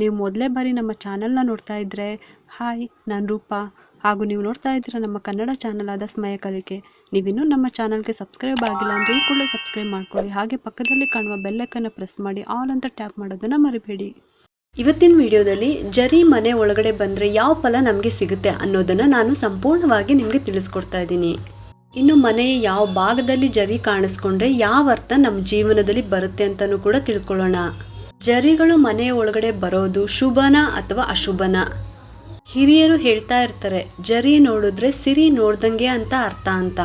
ನೀವು ಮೊದಲೇ ಬಾರಿ ನಮ್ಮ ಚಾನಲ್ನ ನೋಡ್ತಾ ಇದ್ದರೆ ಹಾಯ್ ನಾನು ರೂಪಾ. ಹಾಗೂ ನೀವು ನೋಡ್ತಾ ಇದ್ದೀರ ನಮ್ಮ ಕನ್ನಡ ಚಾನಲ್ ಆದ ಸ್ಮಯ ಕಲಿಕೆ. ನೀವಿನ್ನೂ ನಮ್ಮ ಚಾನಲ್ಗೆ ಸಬ್ಸ್ಕ್ರೈಬ್ ಆಗಿಲ್ಲ ಅಂದರೆ ಈ ಕೂಡಲೇ ಸಬ್ಸ್ಕ್ರೈಬ್ ಮಾಡ್ಕೊಳ್ಳಿ. ಹಾಗೆ ಪಕ್ಕದಲ್ಲಿ ಕಾಣುವ ಬೆಲ್ಲೈಕನ್ನು ಪ್ರೆಸ್ ಮಾಡಿ ಆಲ್ ಅಂತ ಟ್ಯಾಪ್ ಮಾಡೋದನ್ನು ಮರಿಬೇಡಿ. ಇವತ್ತಿನ ವಿಡಿಯೋದಲ್ಲಿ ಜರಿ ಮನೆ ಒಳಗಡೆ ಬಂದರೆ ಯಾವ ಫಲ ನಮಗೆ ಸಿಗುತ್ತೆ ಅನ್ನೋದನ್ನು ನಾನು ಸಂಪೂರ್ಣವಾಗಿ ನಿಮಗೆ ತಿಳಿಸ್ಕೊಡ್ತಾ ಇದ್ದೀನಿ. ಇನ್ನು ಮನೆ ಯಾವ ಭಾಗದಲ್ಲಿ ಜರಿ ಕಾಣಿಸ್ಕೊಂಡ್ರೆ ಯಾವ ಅರ್ಥ ನಮ್ಮ ಜೀವನದಲ್ಲಿ ಬರುತ್ತೆ ಅಂತಲೂ ಕೂಡ ತಿಳ್ಕೊಳ್ಳೋಣ. ಜರಿಗಳು ಮನೆ ಒಳಗಡೆ ಬರೋದು ಶುಭನ ಅಥವಾ ಅಶುಭನ? ಹಿರಿಯರು ಹೇಳ್ತಾ ಇರ್ತಾರೆ, ಜರಿ ನೋಡಿದ್ರೆ ಸಿರಿ ನೋಡ್ದಂಗೆ ಅಂತ ಅರ್ಥ ಅಂತ.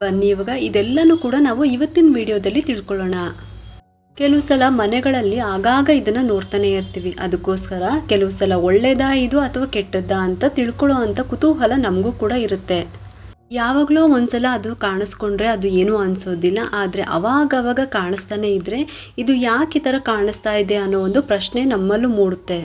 ಬನ್ನಿ, ಇವಾಗ ಇದೆಲ್ಲನೂ ಕೂಡ ನಾವು ಇವತ್ತಿನ ವಿಡಿಯೋದಲ್ಲಿ ತಿಳ್ಕೊಳ್ಳೋಣ. ಕೆಲವು ಸಲ ಮನೆಗಳಲ್ಲಿ ಆಗಾಗ ಇದನ್ನು ನೋಡ್ತಾನೆ ಇರ್ತೀವಿ. ಅದಕ್ಕೋಸ್ಕರ ಕೆಲವು ಸಲ ಒಳ್ಳೇದಾ, ಇದು ಅಥವಾ ಕೆಟ್ಟದ್ದಾ ಅಂತ ತಿಳ್ಕೊಳ್ಳೋ ಅಂತ ಕುತೂಹಲ ನಮಗೂ ಕೂಡ ಇರುತ್ತೆ. ಯಾವಾಗಲೂ ಒಂದ್ಸಲ ಅದು ಕಾಣಿಸ್ಕೊಂಡ್ರೆ ಅದು ಏನೂ ಅನ್ಸೋದಿಲ್ಲ, ಆದರೆ ಅವಾಗವಾಗ ಕಾಣಿಸ್ತಾನೆ ಇದ್ದರೆ ಇದು ಯಾಕೆ ಈ ಥರ ಕಾಣಿಸ್ತಾ ಇದೆ ಅನ್ನೋ ಒಂದು ಪ್ರಶ್ನೆ ನಮ್ಮಲ್ಲೂ ಮೂಡುತ್ತೆ.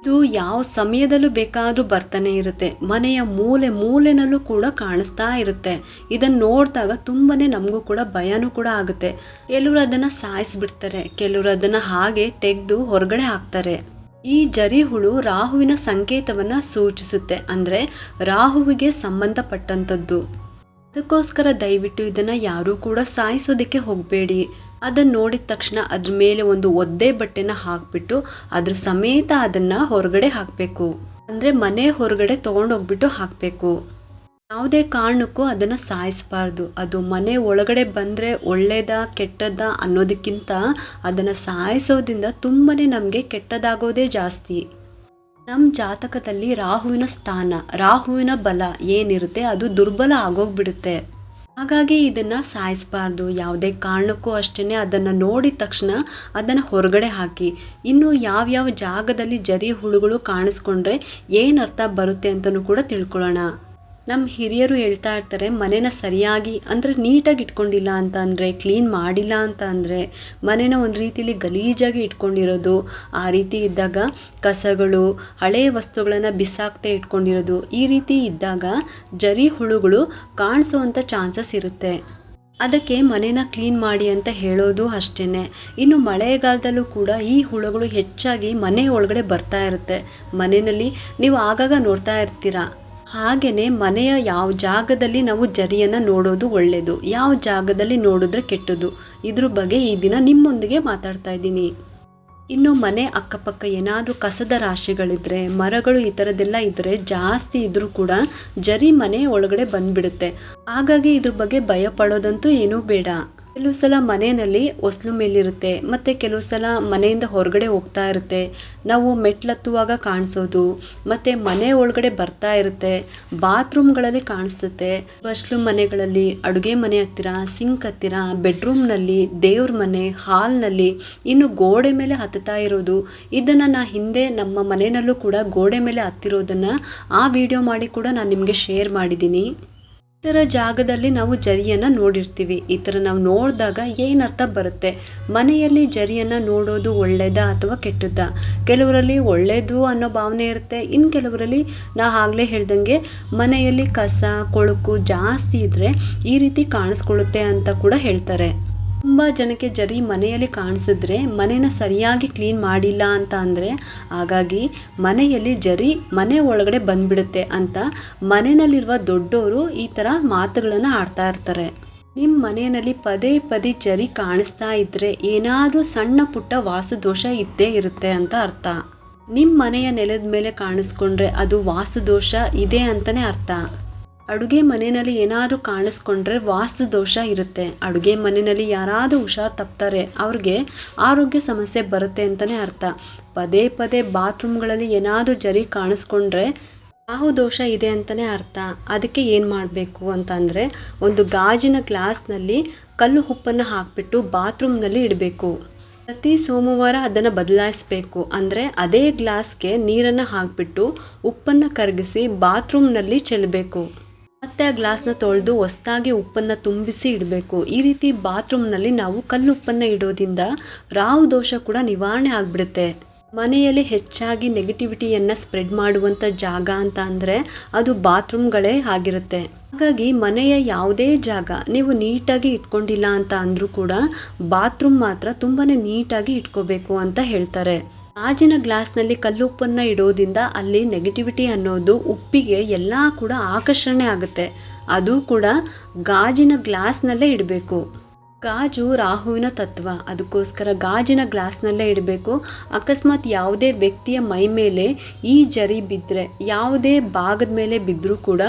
ಇದು ಯಾವ ಸಮಯದಲ್ಲೂ ಬೇಕಾದರೂ ಬರ್ತಾನೆ ಇರುತ್ತೆ, ಮನೆಯ ಮೂಲೆ ಮೂಲೆನಲ್ಲೂ ಕೂಡ ಕಾಣಿಸ್ತಾ ಇರುತ್ತೆ. ಇದನ್ನು ನೋಡಿದಾಗ ತುಂಬಾ ನಮಗೂ ಕೂಡ ಭಯನೂ ಕೂಡ ಆಗುತ್ತೆ. ಕೆಲವರು ಅದನ್ನು ಸಾಯಿಸಿಬಿಡ್ತಾರೆ, ಕೆಲವರು ಅದನ್ನು ಹಾಗೆ ತೆಗೆದು ಹೊರಗಡೆ ಹಾಕ್ತಾರೆ. ಈ ಜರಿಹುಳು ರಾಹುವಿನ ಸಂಕೇತವನ್ನ ಸೂಚಿಸುತ್ತೆ. ಅಂದರೆ ರಾಹುವಿಗೆ ಸಂಬಂಧಪಟ್ಟಂಥದ್ದು. ಅದಕ್ಕೋಸ್ಕರ ದಯವಿಟ್ಟು ಇದನ್ನು ಯಾರೂ ಕೂಡ ಸಾಯಿಸೋದಕ್ಕೆ ಹೋಗಬೇಡಿ. ಅದನ್ನು ನೋಡಿದ ತಕ್ಷಣ ಅದ್ರ ಮೇಲೆ ಒಂದು ಒದ್ದೆ ಬಟ್ಟೆನ ಹಾಕ್ಬಿಟ್ಟು ಅದ್ರ ಸಮೇತ ಅದನ್ನು ಹೊರಗಡೆ ಹಾಕಬೇಕು. ಅಂದರೆ ಮನೆ ಹೊರಗಡೆ ತೊಗೊಂಡೋಗ್ಬಿಟ್ಟು ಹಾಕಬೇಕು. ಯಾವುದೇ ಕಾರಣಕ್ಕೂ ಅದನ್ನು ಸಾಯಿಸಬಾರ್ದು. ಅದು ಮನೆ ಒಳಗಡೆ ಬಂದರೆ ಒಳ್ಳೆಯದಾ ಕೆಟ್ಟದ್ದಾ ಅನ್ನೋದಕ್ಕಿಂತ ಅದನ್ನು ಸಾಯಿಸೋದ್ರಿಂದ ತುಂಬಾ ನಮಗೆ ಕೆಟ್ಟದಾಗೋದೇ ಜಾಸ್ತಿ. ನಮ್ಮ ಜಾತಕದಲ್ಲಿ ರಾಹುವಿನ ಸ್ಥಾನ, ರಾಹುವಿನ ಬಲ ಏನಿರುತ್ತೆ ಅದು ದುರ್ಬಲ ಆಗೋಗ್ಬಿಡುತ್ತೆ. ಹಾಗಾಗಿ ಇದನ್ನು ಸಾಯಿಸಬಾರ್ದು. ಯಾವುದೇ ಕಾರಣಕ್ಕೂ ಅಷ್ಟೇ ಅದನ್ನು ನೋಡಿದ ತಕ್ಷಣ ಅದನ್ನು ಹೊರಗಡೆ ಹಾಕಿ. ಇನ್ನು ಯಾವ್ಯಾವ ಜಾಗದಲ್ಲಿ ಜರಿ ಹುಳುಗಳು ಕಾಣಿಸ್ಕೊಂಡ್ರೆ ಏನು ಅರ್ಥ ಬರುತ್ತೆ ಅಂತಲೂ ಕೂಡ ತಿಳ್ಕೊಳ್ಳೋಣ. ನಮ್ಮ ಹಿರಿಯರು ಹೇಳ್ತಾ ಇರ್ತಾರೆ, ಮನೇನ ಸರಿಯಾಗಿ ಅಂದರೆ ನೀಟಾಗಿ ಇಟ್ಕೊಂಡಿಲ್ಲ ಅಂತ ಅಂದರೆ ಕ್ಲೀನ್ ಮಾಡಿಲ್ಲ ಅಂತ ಅಂದರೆ, ಮನೇನ ಒಂದು ರೀತಿಯಲ್ಲಿ ಗಲೀಜಾಗಿ ಇಟ್ಕೊಂಡಿರೋದು, ಆ ರೀತಿ ಇದ್ದಾಗ ಕಸಗಳು ಹಳೆಯ ವಸ್ತುಗಳನ್ನು ಬಿಸಾಕ್ತೆ ಇಟ್ಕೊಂಡಿರೋದು, ಈ ರೀತಿ ಇದ್ದಾಗ ಜರಿ ಹುಳುಗಳು ಕಾಣಿಸುವಂಥ ಚಾನ್ಸಸ್ ಇರುತ್ತೆ. ಅದಕ್ಕೆ ಮನೇನ ಕ್ಲೀನ್ ಮಾಡಿ ಅಂತ ಹೇಳೋದು ಅಷ್ಟೇ ಇನ್ನು ಮಳೆಗಾಲದಲ್ಲೂ ಕೂಡ ಈ ಹುಳುಗಳು ಹೆಚ್ಚಾಗಿ ಮನೆ ಒಳಗಡೆ ಬರ್ತಾ ಇರುತ್ತೆ. ಮನೆಯಲ್ಲಿ ನೀವು ಆಗಾಗ ನೋಡ್ತಾ ಇರ್ತೀರ. ಹಾಗೆಯೇ ಮನೆಯ ಯಾವ ಜಾಗದಲ್ಲಿ ನಾವು ಜರಿಯನ್ನು ನೋಡೋದು ಒಳ್ಳೆಯದು ಯಾವ ಜಾಗದಲ್ಲಿ ನೋಡಿದ್ರೆ ಕೆಟ್ಟದು. ಇದ್ರ ಬಗ್ಗೆ ಈ ದಿನ ನಿಮ್ಮೊಂದಿಗೆ ಮಾತಾಡ್ತಾ ಇದ್ದೀನಿ. ಇನ್ನು ಮನೆ ಅಕ್ಕಪಕ್ಕ ಏನಾದರೂ ಕಸದ ರಾಶಿಗಳಿದ್ರೆ, ಮರಗಳು ಈ ಥರದ್ದೆಲ್ಲ ಇದ್ದರೆ ಜಾಸ್ತಿ ಇದ್ದರೂ ಕೂಡ ಜರಿ ಮನೆ ಒಳಗಡೆ ಬಂದುಬಿಡುತ್ತೆ. ಹಾಗಾಗಿ ಇದ್ರ ಬಗ್ಗೆ ಭಯ ಪಡೋದಂತೂ ಏನೂ ಬೇಡ. ಕೆಲವು ಸಲ ಮನೆಯಲ್ಲಿ ಹೊಸ್ಲು ಮೇಲಿರುತ್ತೆ, ಮತ್ತು ಕೆಲವು ಸಲ ಮನೆಯಿಂದ ಹೊರಗಡೆ ಹೋಗ್ತಾ ಇರುತ್ತೆ. ನಾವು ಮೆಟ್ಲತ್ತುವಾಗ ಕಾಣಿಸೋದು, ಮತ್ತು ಮನೆ ಒಳಗಡೆ ಬರ್ತಾ ಇರುತ್ತೆ, ಬಾತ್ರೂಮ್ಗಳಲ್ಲಿ ಕಾಣಿಸುತ್ತೆ. ಬಸ್ಲು ಮನೆಗಳಲ್ಲಿ ಅಡುಗೆ ಮನೆ ಹತ್ತಿರ, ಸಿಂಕ್ ಹತ್ತಿರ, ಬೆಡ್ರೂಮ್ನಲ್ಲಿ, ದೇವ್ರ ಮನೆ, ಹಾಲ್ನಲ್ಲಿ, ಇನ್ನು ಗೋಡೆ ಮೇಲೆ ಹತ್ತುತ್ತಾ ಇರೋದು. ಇದನ್ನು ನಾ ಹಿಂದೆ ನಮ್ಮ ಮನೆಯಲ್ಲೂ ಕೂಡ ಗೋಡೆ ಮೇಲೆ ಹತ್ತಿರೋದನ್ನು ಆ ವಿಡಿಯೋ ಮಾಡಿ ಕೂಡ ನಾನು ನಿಮಗೆ ಶೇರ್ ಮಾಡಿದ್ದೀನಿ. ಥರ ಜಾಗದಲ್ಲಿ ನಾವು ಜರಿಯನ್ನ ನೋಡಿರ್ತೀವಿ. ಈ ಥರ ನಾವು ನೋಡಿದಾಗ ಏನು ಅರ್ಥ ಬರುತ್ತೆ? ಮನೆಯಲ್ಲಿ ಜರಿಯನ್ನ ನೋಡೋದು ಒಳ್ಳೆಯದಾ ಅಥವಾ ಕೆಟ್ಟದ್ದಾ? ಕೆಲವರಲ್ಲಿ ಒಳ್ಳೆಯದು ಅನ್ನೋ ಭಾವನೆ ಇರುತ್ತೆ. ಇನ್ನು ಕೆಲವರಲ್ಲಿ ನಾ ಆಗಲೇ ಹೇಳ್ದಂಗೆ ಮನೆಯಲ್ಲಿ ಕಸ, ಕೊಳಕು ಜಾಸ್ತಿ ಇದ್ದರೆ ಈ ರೀತಿ ಕಾಣಿಸ್ಕೊಳ್ಳುತ್ತೆ ಅಂತ ಕೂಡ ಹೇಳ್ತಾರೆ. ತುಂಬ ಜನಕ್ಕೆ ಜರಿ ಮನೆಯಲ್ಲಿ ಕಾಣಿಸಿದ್ರೆ ಮನೇನ ಸರಿಯಾಗಿ ಕ್ಲೀನ್ ಮಾಡಿಲ್ಲ ಅಂತ ಅಂದರೆ ಹಾಗಾಗಿ ಮನೆಯಲ್ಲಿ ಜರಿ ಮನೆ ಒಳಗಡೆ ಬಂದ್ಬಿಡುತ್ತೆ ಅಂತ ಮನೆಯಲ್ಲಿರುವ ದೊಡ್ಡವರು ಈ ಥರ ಮಾತುಗಳನ್ನು ಆಡ್ತಾ ಇರ್ತಾರೆ. ನಿಮ್ಮ ಮನೆಯಲ್ಲಿ ಪದೇ ಪದೇ ಜರಿ ಕಾಣಿಸ್ತಾ ಇದ್ದರೆ ಏನಾದರೂ ಸಣ್ಣ ಪುಟ್ಟ ವಾಸುದೋಷ ಇದ್ದೇ ಇರುತ್ತೆ ಅಂತ ಅರ್ಥ. ನಿಮ್ಮ ಮನೆಯ ನೆಲದ ಮೇಲೆ ಕಾಣಿಸ್ಕೊಂಡ್ರೆ ಅದು ವಾಸುದೋಷ ಇದೆ ಅಂತಲೇ ಅರ್ಥ. ಅಡುಗೆ ಮನೆಯಲ್ಲಿ ಏನಾದರೂ ಕಾಣಿಸ್ಕೊಂಡ್ರೆ ವಾಸ್ತು ದೋಷ ಇರುತ್ತೆ. ಅಡುಗೆ ಮನೆಯಲ್ಲಿ ಯಾರಾದರೂ ಹುಷಾರು ತಪ್ತಾರೆ. ಅವ್ರಿಗೆ ಆರೋಗ್ಯ ಸಮಸ್ಯೆ ಬರುತ್ತೆ ಅಂತಲೇ ಅರ್ಥ. ಪದೇ ಪದೇ ಬಾತ್ರೂಮ್ಗಳಲ್ಲಿ ಏನಾದರೂ ಜರಿ ಕಾಣಿಸ್ಕೊಂಡ್ರೆ ರಾಹು ದೋಷ ಇದೆ ಅಂತಲೇ ಅರ್ಥ. ಅದಕ್ಕೆ ಏನು ಮಾಡಬೇಕು ಅಂತಂದರೆ ಒಂದು ಗಾಜಿನ ಗ್ಲಾಸ್ನಲ್ಲಿ ಕಲ್ಲು ಉಪ್ಪನ್ನು ಹಾಕಿಬಿಟ್ಟು ಬಾತ್ರೂಮ್ನಲ್ಲಿ ಇಡಬೇಕು. ಪ್ರತಿ ಸೋಮವಾರ ಅದನ್ನು ಬದಲಾಯಿಸಬೇಕು. ಅಂದರೆ ಅದೇ ಗ್ಲಾಸ್ಗೆ ನೀರನ್ನು ಹಾಕಿಬಿಟ್ಟು ಉಪ್ಪನ್ನು ಕರಗಿಸಿ ಬಾತ್ರೂಮ್ನಲ್ಲಿ ಚೆಲ್ಲಬೇಕು ಮತ್ತೆ ಆ ಗ್ಲಾಸ್ನ ತೊಳೆದು ಹೊಸ್ದಾಗಿ ಉಪ್ಪನ್ನು ತುಂಬಿಸಿ ಇಡಬೇಕು. ಈ ರೀತಿ ಬಾತ್ರೂಮ್ನಲ್ಲಿ ನಾವು ಕಲ್ಲುಪ್ಪನ್ನು ಇಡೋದ್ರಿಂದ ರಾಹು ದೋಷ ಕೂಡ ನಿವಾರಣೆ ಆಗಿಬಿಡುತ್ತೆ. ಮನೆಯಲ್ಲಿ ಹೆಚ್ಚಾಗಿ ನೆಗೆಟಿವಿಟಿಯನ್ನು ಸ್ಪ್ರೆಡ್ ಮಾಡುವಂಥ ಜಾಗ ಅಂತ ಅಂದರೆ ಅದು ಬಾತ್ರೂಮ್ಗಳೇ ಆಗಿರುತ್ತೆ. ಹಾಗಾಗಿ ಮನೆಯ ಯಾವುದೇ ಜಾಗ ನೀವು ನೀಟಾಗಿ ಇಟ್ಕೊಂಡಿಲ್ಲ ಅಂತ ಅಂದರೂ ಕೂಡ ಬಾತ್ರೂಮ್ ಮಾತ್ರ ತುಂಬಾ ನೀಟಾಗಿ ಇಟ್ಕೋಬೇಕು ಅಂತ ಹೇಳ್ತಾರೆ. ಗಾಜಿನ ಗ್ಲಾಸ್ನಲ್ಲಿ ಕಲ್ಲುಪ್ಪನ್ನು ಇಡೋದ್ರಿಂದ ಅಲ್ಲಿ ನೆಗೆಟಿವಿಟಿ ಅನ್ನೋದು ಉಪ್ಪಿಗೆ ಎಲ್ಲ ಕೂಡ ಆಕರ್ಷಣೆ ಆಗುತ್ತೆ. ಅದು ಕೂಡ ಗಾಜಿನ ಗ್ಲಾಸ್ನಲ್ಲೇ ಇಡಬೇಕು. ಗಾಜು ರಾಹುವಿನ ತತ್ವ. ಅದಕ್ಕೋಸ್ಕರ ಗಾಜಿನ ಗ್ಲಾಸ್ನಲ್ಲೇ ಇಡಬೇಕು. ಅಕಸ್ಮಾತ್ ಯಾವುದೇ ವ್ಯಕ್ತಿಯ ಮೈ ಮೇಲೆ ಈ ಜರಿ ಬಿದ್ದರೆ ಯಾವುದೇ ಭಾಗದ ಮೇಲೆ ಬಿದ್ದರೂ ಕೂಡ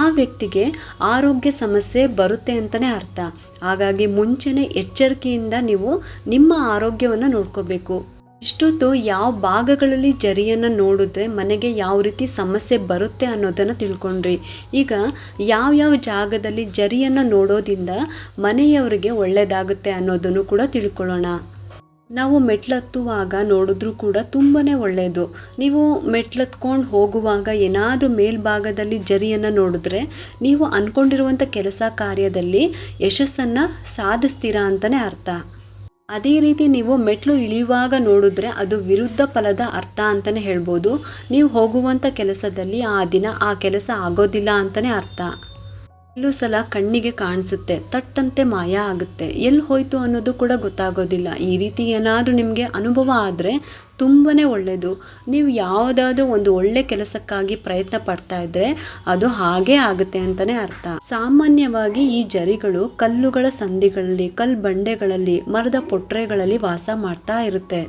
ಆ ವ್ಯಕ್ತಿಗೆ ಆರೋಗ್ಯ ಸಮಸ್ಯೆ ಬರುತ್ತೆ ಅಂತಲೇ ಅರ್ಥ. ಹಾಗಾಗಿ ಮುಂಚೆನೇ ಎಚ್ಚರಿಕೆಯಿಂದ ನೀವು ನಿಮ್ಮ ಆರೋಗ್ಯವನ್ನು ನೋಡ್ಕೋಬೇಕು. ಇಷ್ಟೊತ್ತು ಯಾವ ಭಾಗಗಳಲ್ಲಿ ಜರಿಯನ್ನು ನೋಡಿದ್ರೆ ಮನೆಗೆ ಯಾವ ರೀತಿ ಸಮಸ್ಯೆ ಬರುತ್ತೆ ಅನ್ನೋದನ್ನು ತಿಳ್ಕೊಂಡ್ರಿ. ಈಗ ಯಾವ ಯಾವ ಜಾಗದಲ್ಲಿ ಜರಿಯನ್ನು ನೋಡೋದ್ರಿಂದ ಮನೆಯವರಿಗೆ ಒಳ್ಳೆಯದಾಗುತ್ತೆ ಅನ್ನೋದನ್ನು ಕೂಡ ತಿಳ್ಕೊಳ್ಳೋಣ. ನಾವು ಮೆಟ್ಲತ್ತುವಾಗ ನೋಡಿದ್ರೂ ಕೂಡ ತುಂಬಾ ಒಳ್ಳೆಯದು ನೀವು ಮೆಟ್ಲತ್ಕೊಂಡು ಹೋಗುವಾಗ ಏನಾದರೂ ಮೇಲ್ಭಾಗದಲ್ಲಿ ಜರಿಯನ್ನು ನೋಡಿದ್ರೆ ನೀವು ಅಂದ್ಕೊಂಡಿರುವಂಥ ಕೆಲಸ ಕಾರ್ಯದಲ್ಲಿ ಯಶಸ್ಸನ್ನು ಸಾಧಿಸ್ತೀರಾ ಅಂತಲೇ ಅರ್ಥ. ಅದೇ ರೀತಿ ನೀವು ಮೆಟ್ಲು ಇಳಿಯುವಾಗ ನೋಡಿದ್ರೆ ಅದು ವಿರುದ್ಧ ಫಲದ ಅರ್ಥ ಅಂತಲೇ ಹೇಳ್ಬೋದು. ನೀವು ಹೋಗುವಂಥ ಕೆಲಸದಲ್ಲಿ ಆ ದಿನ ಆ ಕೆಲಸ ಆಗೋದಿಲ್ಲ ಅಂತಲೇ ಅರ್ಥ. ಕೆಲವು ಸಲ ಕಣ್ಣಿಗೆ ಕಾಣಿಸುತ್ತೆ, ತಟ್ಟಂತೆ ಮಾಯ ಆಗುತ್ತೆ. ಎಲ್ಲಿ ಹೋಯ್ತು ಅನ್ನೋದು ಕೂಡ ಗೊತ್ತಾಗೋದಿಲ್ಲ. ಈ ರೀತಿ ಏನಾದರೂ ನಿಮಗೆ ಅನುಭವ ಆದರೆ ತುಂಬಾ ಒಳ್ಳೆಯದು ನೀವು ಯಾವುದಾದ್ರೂ ಒಂದು ಒಳ್ಳೆ ಕೆಲಸಕ್ಕಾಗಿ ಪ್ರಯತ್ನ ಪಡ್ತಾ ಇದ್ದರೆ ಅದು ಹಾಗೇ ಆಗುತ್ತೆ ಅಂತಲೇ ಅರ್ಥ. ಸಾಮಾನ್ಯವಾಗಿ ಈ ಜರಿಗಳು ಕಲ್ಲುಗಳ ಸಂಧಿಗಳಲ್ಲಿ ಕಲ್ಲು ಬಂಡೆಗಳಲ್ಲಿ, ಮರದ ಪೊಟ್ರೆಗಳಲ್ಲಿ ವಾಸ ಮಾಡ್ತಾ ಇರುತ್ತೆ.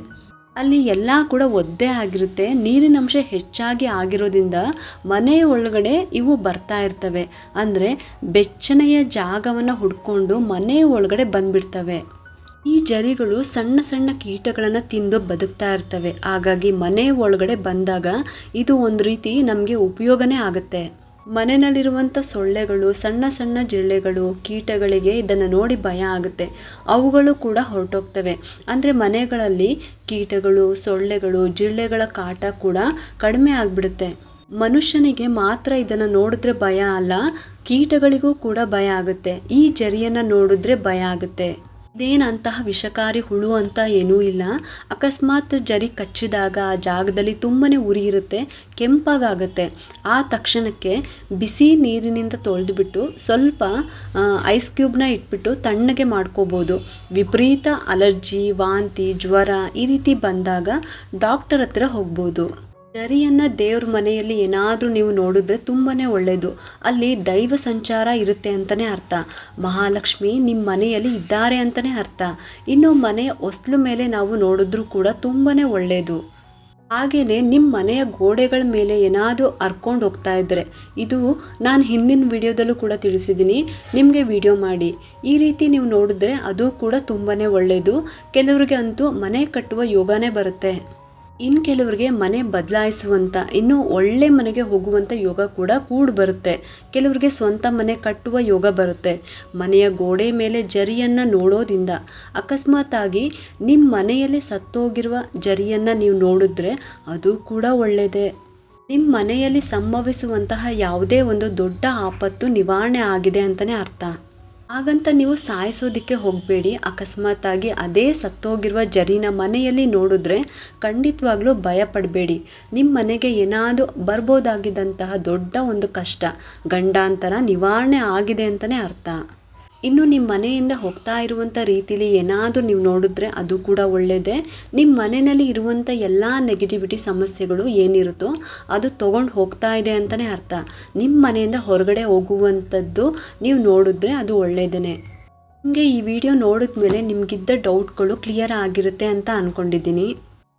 ಅಲ್ಲಿ ಎಲ್ಲ ಕೂಡ ಒದ್ದೆ ಆಗಿರುತ್ತೆ. ನೀರಿನಂಶ ಹೆಚ್ಚಾಗಿ ಆಗಿರೋದ್ರಿಂದ ಮನೆ ಒಳಗಡೆ ಇವು ಬರ್ತಾ ಇರ್ತವೆ. ಅಂದರೆ ಬೆಚ್ಚನೆಯ ಜಾಗವನ್ನು ಹುಡ್ಕೊಂಡು ಮನೆ ಒಳಗಡೆ ಬಂದ್ಬಿಡ್ತವೆ. ಈ ಜರಿಗಳು ಸಣ್ಣ ಸಣ್ಣ ಕೀಟಗಳನ್ನು ತಿಂದು ಬದುಕ್ತಾ ಇರ್ತವೆ. ಹಾಗಾಗಿ ಮನೆ ಒಳಗಡೆ ಬಂದಾಗ ಇದು ಒಂದು ರೀತಿ ನಮಗೆ ಉಪಯೋಗನೇ ಆಗುತ್ತೆ. ಮನೆಯಲ್ಲಿರುವಂಥ ಸೊಳ್ಳೆಗಳು, ಸಣ್ಣ ಸಣ್ಣ ಜಿಳ್ಳೆಗಳು, ಕೀಟಗಳಿಗೆ ಇದನ್ನು ನೋಡಿ ಭಯ ಆಗುತ್ತೆ. ಅವುಗಳು ಕೂಡ ಹೊರಟೋಗ್ತವೆ. ಅಂದರೆ ಮನೆಗಳಲ್ಲಿ ಕೀಟಗಳು, ಸೊಳ್ಳೆಗಳು, ಜಿಳ್ಳೆಗಳ ಕಾಟ ಕೂಡ ಕಡಿಮೆ ಆಗಿಬಿಡುತ್ತೆ. ಮನುಷ್ಯನಿಗೆ ಮಾತ್ರ ಇದನ್ನು ನೋಡಿದ್ರೆ ಭಯ ಅಲ್ಲ, ಕೀಟಗಳಿಗೂ ಕೂಡ ಭಯ ಆಗುತ್ತೆ. ಈ ಜರಿಯನ್ನು ನೋಡಿದ್ರೆ ಭಯ ಆಗುತ್ತೆ. ಇದೇನಂತಹ ವಿಷಕಾರಿ ಹುಳು ಅಂತ ಏನೂ ಇಲ್ಲ. ಅಕಸ್ಮಾತ್ ಜರಿ ಕಚ್ಚಿದಾಗ ಆ ಜಾಗದಲ್ಲಿ ತುಂಬಾ ಉರಿ ಇರುತ್ತೆ ಕೆಂಪಾಗುತ್ತೆ ಆ ತಕ್ಷಣಕ್ಕೆ ಬಿಸಿ ನೀರಿನಿಂದ ತೊಳೆದುಬಿಟ್ಟು ಸ್ವಲ್ಪ ಐಸ್ ಕ್ಯೂಬ್ನ ಇಟ್ಬಿಟ್ಟು ತಣ್ಣಗೆ ಮಾಡ್ಕೋಬೋದು. ವಿಪರೀತ ಅಲರ್ಜಿ, ವಾಂತಿ, ಜ್ವರ ಈ ರೀತಿ ಬಂದಾಗ ಡಾಕ್ಟರ್ ಹತ್ರ ಹೋಗ್ಬೋದು. ಜರಿಯನ್ನು ದೇವ್ರ ಮನೆಯಲ್ಲಿ ಏನಾದರೂ ನೀವು ನೋಡಿದ್ರೆ ತುಂಬಾ ಒಳ್ಳೆಯದು ಅಲ್ಲಿ ದೈವ ಸಂಚಾರ ಇರುತ್ತೆ ಅಂತಲೇ ಅರ್ಥ. ಮಹಾಲಕ್ಷ್ಮಿ ನಿಮ್ಮ ಮನೆಯಲ್ಲಿ ಇದ್ದಾರೆ ಅಂತಲೇ ಅರ್ಥ. ಇನ್ನು ಮನೆ ಹೊಸ್ಲು ಮೇಲೆ ನಾವು ನೋಡಿದ್ರೂ ಕೂಡ ತುಂಬಾ ಒಳ್ಳೆಯದು ಹಾಗೆಯೇ ನಿಮ್ಮ ಮನೆಯ ಗೋಡೆಗಳ ಮೇಲೆ ಏನಾದರೂ ಹರ್ಕೊಂಡು ಹೋಗ್ತಾ ಇದ್ದರೆ ಇದು ನಾನು ಹಿಂದಿನ ವಿಡಿಯೋದಲ್ಲೂ ಕೂಡ ತಿಳಿಸಿದ್ದೀನಿ ನಿಮಗೆ ವಿಡಿಯೋ ಮಾಡಿ. ಈ ರೀತಿ ನೀವು ನೋಡಿದ್ರೆ ಅದು ಕೂಡ ತುಂಬಾ ಒಳ್ಳೆಯದು ಕೆಲವರಿಗೆ ಅಂತೂ ಮನೆ ಕಟ್ಟುವ ಯೋಗನೇ ಬರುತ್ತೆ. ಇನ್ನು ಕೆಲವರಿಗೆ ಮನೆ ಬದಲಾಯಿಸುವಂಥ ಇನ್ನೂ ಒಳ್ಳೆ ಮನೆಗೆ ಹೋಗುವಂಥ ಯೋಗ ಕೂಡ ಕೂಡಿ ಬರುತ್ತೆ. ಕೆಲವರಿಗೆ ಸ್ವಂತ ಮನೆ ಕಟ್ಟುವ ಯೋಗ ಬರುತ್ತೆ. ಮನೆಯ ಗೋಡೆ ಮೇಲೆ ಜರಿಯನ್ನು ನೋಡೋದಿಂದ ಅಕಸ್ಮಾತಾಗಿ ನಿಮ್ಮ ಮನೆಯಲ್ಲಿ ಸತ್ತೋಗಿರುವ ಜರಿಯನ್ನು ನೀವು ನೋಡಿದ್ರೆ ಅದು ಕೂಡ ಒಳ್ಳೆಯದೇ ನಿಮ್ಮ ಮನೆಯಲ್ಲಿ ಸಂಭವಿಸುವಂತಹ ಯಾವುದೇ ಒಂದು ದೊಡ್ಡ ಆಪತ್ತು ನಿವಾರಣೆ ಆಗಿದೆ ಅಂತಲೇ ಅರ್ಥ. ಹಾಗಂತ ನೀವು ಸಾಯಿಸೋದಕ್ಕೆ ಹೋಗಬೇಡಿ. ಅಕಸ್ಮಾತಾಗಿ ಅದೇ ಸತ್ತೋಗಿರುವ ಜರಿನ ಮನೆಯಲ್ಲಿ ನೋಡಿದ್ರೆ ಖಂಡಿತವಾಗ್ಲೂ ಭಯ ಪಡಬೇಡಿ ನಿಮ್ಮ ಮನೆಗೆ ಏನಾದರೂ ಬರ್ಬೋದಾಗಿದ್ದಂತಹ ದೊಡ್ಡ ಒಂದು ಕಷ್ಟ, ಗಂಡಾಂತರ ನಿವಾರಣೆ ಆಗಿದೆ ಅಂತಲೇ ಅರ್ಥ. ಇನ್ನು ನಿಮ್ಮ ಮನೆಯಿಂದ ಹೋಗ್ತಾ ಇರುವಂಥ ರೀತಿಲಿ ಏನಾದರೂ ನೀವು ನೋಡಿದ್ರೆ ಅದು ಕೂಡ ಒಳ್ಳೆಯದೇ ನಿಮ್ಮ ಮನೆಯಲ್ಲಿ ಇರುವಂಥ ಎಲ್ಲ ನೆಗೆಟಿವಿಟಿ ಸಮಸ್ಯೆಗಳು ಏನಿರುತ್ತೋ ಅದು ತೊಗೊಂಡು ಹೋಗ್ತಾ ಇದೆ ಅಂತಲೇ ಅರ್ಥ. ನಿಮ್ಮ ಮನೆಯಿಂದ ಹೊರಗಡೆ ಹೋಗುವಂಥದ್ದು ನೀವು ನೋಡಿದ್ರೆ ಅದು ಒಳ್ಳೆಯದೇ ನಿಮಗೆ ಈ ವಿಡಿಯೋ ನೋಡಿದ ಮೇಲೆ ನಿಮಗಿದ್ದ ಡೌಟ್ಗಳು ಕ್ಲಿಯರ್ ಆಗಿರುತ್ತೆ ಅಂತ ಅಂದ್ಕೊಂಡಿದ್ದೀನಿ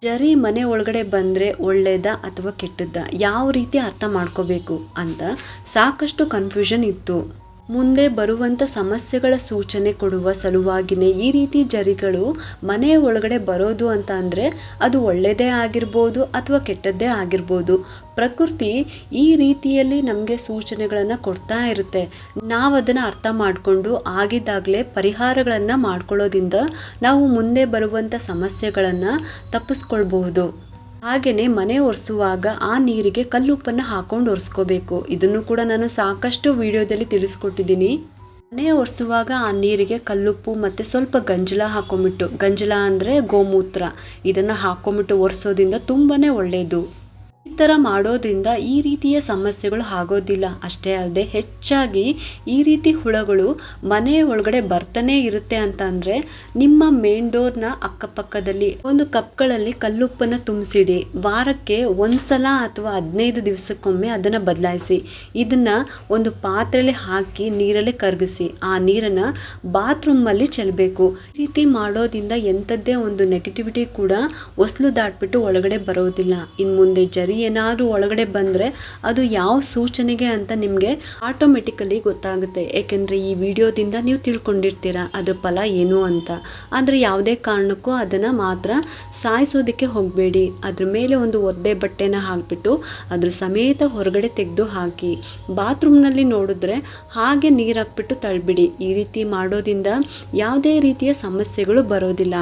ಜರಿ ಮನೆ ಒಳಗಡೆ ಬಂದರೆ ಒಳ್ಳೆಯದ ಅಥವಾ ಕೆಟ್ಟದ್ದ? ಯಾವ ರೀತಿ ಅರ್ಥ ಮಾಡ್ಕೋಬೇಕು ಅಂತ ಸಾಕಷ್ಟು ಕನ್ಫ್ಯೂಷನ್ ಇತ್ತು. ಮುಂದೆ ಬರುವಂಥ ಸಮಸ್ಯೆಗಳ ಸೂಚನೆ ಕೊಡುವ ಸಲುವಾಗಿಯೇ ಈ ರೀತಿ ಜರಿಗಳು ಮನೆ ಒಳಗಡೆ ಬರೋದು ಅಂತ ಅಂದರೆ ಅದು ಒಳ್ಳೆಯದೇ ಆಗಿರ್ಬೋದು ಅಥವಾ ಕೆಟ್ಟದ್ದೇ ಆಗಿರ್ಬೋದು. ಪ್ರಕೃತಿ ಈ ರೀತಿಯಲ್ಲಿ ನಮಗೆ ಸೂಚನೆಗಳನ್ನು ಕೊಡ್ತಾ ಇರುತ್ತೆ. ನಾವು ಅದನ್ನು ಅರ್ಥ ಮಾಡಿಕೊಂಡು ಆಗಿದ್ದಾಗಲೇ ಪರಿಹಾರಗಳನ್ನು ಮಾಡ್ಕೊಳ್ಳೋದ್ರಿಂದ ನಾವು ಮುಂದೆ ಬರುವಂಥ ಸಮಸ್ಯೆಗಳನ್ನು ತಪ್ಪಿಸ್ಕೊಳ್ಬಹುದು. ಹಾಗೆಯೇ ಮನೆ ಒರೆಸುವಾಗ ಆ ನೀರಿಗೆ ಕಲ್ಲುಪ್ಪನ್ನು ಹಾಕೊಂಡು ಒರೆಸ್ಕೋಬೇಕು. ಇದನ್ನು ಕೂಡ ನಾನು ಸಾಕಷ್ಟು ವಿಡಿಯೋದಲ್ಲಿ ತಿಳಿಸ್ಕೊಟ್ಟಿದ್ದೀನಿ. ಮನೆ ಒರೆಸುವಾಗ ಆ ನೀರಿಗೆ ಕಲ್ಲುಪ್ಪು ಮತ್ತು ಸ್ವಲ್ಪ ಗಂಜಲ ಹಾಕೊಂಬಿಟ್ಟು. ಗಂಜಲ ಅಂದರೆ ಗೋಮೂತ್ರ. ಇದನ್ನು ಹಾಕೊಂಬಿಟ್ಟು ಒರೆಸೋದ್ರಿಂದ ತುಂಬಾ ಒಳ್ಳೆಯದು ಈ ಥರ ಮಾಡೋದ್ರಿಂದ ಈ ರೀತಿಯ ಸಮಸ್ಯೆಗಳು ಆಗೋದಿಲ್ಲ. ಅಷ್ಟೇ ಅಲ್ಲದೆ ಹೆಚ್ಚಾಗಿ ಈ ರೀತಿ ಹುಳಗಳು ಮನೆ ಒಳಗಡೆ ಬರ್ತಾನೆ ಇರುತ್ತೆ ಅಂತ ಅಂದರೆ ನಿಮ್ಮ ಮೇನ್ ಡೋರ್ನ ಅಕ್ಕಪಕ್ಕದಲ್ಲಿ ಒಂದು ಕಪ್ಗಳಲ್ಲಿ ಕಲ್ಲುಪ್ಪನ್ನು ತುಂಬಿಸಿಡಿ. ವಾರಕ್ಕೆ ಒಂದ್ಸಲ ಅಥವಾ ಹದಿನೈದು ದಿವಸಕ್ಕೊಮ್ಮೆ ಅದನ್ನು ಬದಲಾಯಿಸಿ. ಇದನ್ನು ಒಂದು ಪಾತ್ರೆಯಲ್ಲಿ ಹಾಕಿ ನೀರಲ್ಲಿ ಕರಗಿಸಿ. ಆ ನೀರನ್ನು ಬಾತ್ರೂಮಲ್ಲಿ ಚೆಲ್ಲಬೇಕು ಈ ರೀತಿ ಮಾಡೋದ್ರಿಂದ ಎಂಥದ್ದೇ ಒಂದು ನೆಗೆಟಿವಿಟಿ ಕೂಡ ಒಸಲು ದಾಟ್ಬಿಟ್ಟು ಒಳಗಡೆ ಬರೋದಿಲ್ಲ. ಇನ್ನು ಮುಂದೆ ಜರಿ ಏನಾದರೂ ಒಳಗಡೆ ಬಂದರೆ ಅದು ಯಾವ ಸೂಚನೆಗೆ ಅಂತ ನಿಮಗೆ ಆಟೋಮೆಟಿಕಲಿ ಗೊತ್ತಾಗುತ್ತೆ. ಏಕೆಂದರೆ ಈ ವಿಡಿಯೋದಿಂದ ನೀವು ತಿಳ್ಕೊಂಡಿರ್ತೀರ, ಅದ್ರ ಫಲ ಏನು ಅಂತ. ಆದರೆ ಯಾವುದೇ ಕಾರಣಕ್ಕೂ ಅದನ್ನು ಮಾತ್ರ ಸಾಯಿಸೋದಕ್ಕೆ ಹೋಗಬೇಡಿ. ಅದ್ರ ಮೇಲೆ ಒಂದು ಒದ್ದೆ ಬಟ್ಟೆನ ಹಾಕಿಬಿಟ್ಟು ಅದ್ರ ಸಮೇತ ಹೊರಗಡೆ ತೆಗೆದು ಹಾಕಿ. ಬಾತ್ರೂಮ್ನಲ್ಲಿ ನೋಡಿದ್ರೆ ಹಾಗೆ ನೀರು ಹಾಕ್ಬಿಟ್ಟು ತಳ್ಬಿಡಿ. ಈ ರೀತಿ ಮಾಡೋದಿಂದ ಯಾವುದೇ ರೀತಿಯ ಸಮಸ್ಯೆಗಳು ಬರೋದಿಲ್ಲ.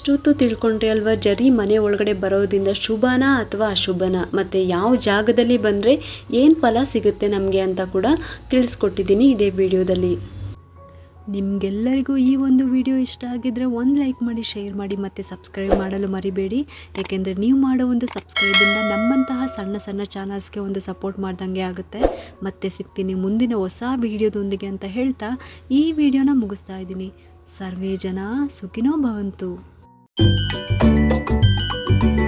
ಇಷ್ಟೊತ್ತು ತಿಳ್ಕೊಂಡ್ರೆ ಅಲ್ವಾ ಜರಿ ಮನೆ ಒಳಗಡೆ ಬರೋದ್ರಿಂದ ಶುಭನ ಅಥವಾ ಅಶುಭನ? ಮತ್ತು ಯಾವ ಜಾಗದಲ್ಲಿ ಬಂದರೆ ಏನು ಫಲ ಸಿಗುತ್ತೆ ನಮಗೆ ಅಂತ ಕೂಡ ತಿಳಿಸ್ಕೊಟ್ಟಿದ್ದೀನಿ ಇದೇ ವಿಡಿಯೋದಲ್ಲಿ. ನಿಮಗೆಲ್ಲರಿಗೂ ಈ ಒಂದು ವಿಡಿಯೋ ಇಷ್ಟ ಆಗಿದ್ದರೆ ಒಂದು ಲೈಕ್ ಮಾಡಿ, ಶೇರ್ ಮಾಡಿ, ಮತ್ತು ಸಬ್ಸ್ಕ್ರೈಬ್ ಮಾಡಲು ಮರಿಬೇಡಿ. ಯಾಕೆಂದರೆ ನೀವು ಮಾಡೋ ಒಂದು ಸಬ್ಸ್ಕ್ರೈಬಿಂದ ನಮ್ಮಂತಹ ಸಣ್ಣ ಸಣ್ಣ ಚಾನಲ್ಸ್ಗೆ ಒಂದು ಸಪೋರ್ಟ್ ಮಾಡ್ದಂಗೆ ಆಗುತ್ತೆ. ಮತ್ತೆ ಸಿಗ್ತೀನಿ ಮುಂದಿನ ಹೊಸ ವಿಡಿಯೋದೊಂದಿಗೆ ಅಂತ ಹೇಳ್ತಾ ಈ ವಿಡಿಯೋನ ಮುಗಿಸ್ತಾ ಇದ್ದೀನಿ. ಸರ್ವೇ ಜನ ಸುಖಿನೋ ಭವಂತು. えっ?